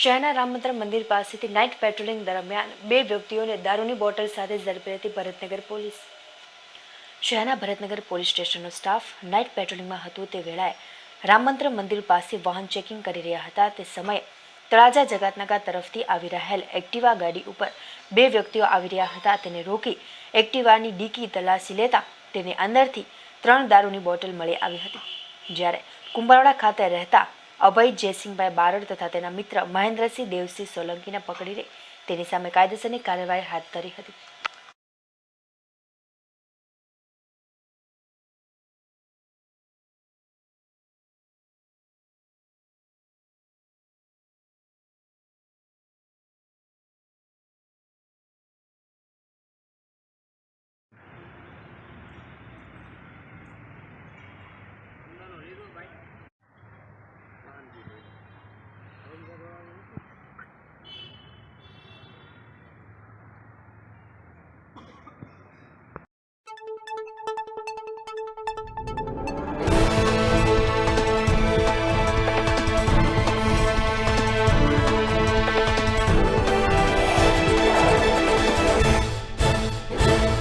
શહેરના રામ મંદિર પાસેથી નાઇટ પેટ્રોલિંગ દરમિયાન બે વ્યક્તિઓને દારૂની બોટલ સાથે ઝડપી હતી ભરતનગર પોલીસ. શહેરના ભરતનગર પોલીસ સ્ટેશનનો સ્ટાફ નાઇટ પેટ્રોલિંગમાં હતો તે વેળાએ રામમંત્ર મંદિર પાસે વાહન ચેકિંગ કરી રહ્યા હતા. તે સમયે તળાજા જગાતનગર તરફથી આવી રહેલ એક્ટિવા ગાડી ઉપર બે વ્યક્તિઓ આવી રહ્યા હતા. તેને રોકી એક્ટિવાની ડીકી તલાશી લેતા તેની અંદરથી ત્રણ દારૂની બોટલ મળી આવી હતી. જ્યારે કુંભારવાડા ખાતે રહેતા અભય, જયસિંહભાઈ બારડ તથા તેના મિત્ર મહેન્દ્રસિંહ દેવસિંહ સોલંકીને પકડી લઈ તેની સામે કાયદેસરની કાર્યવાહી હાથ ધરી હતી.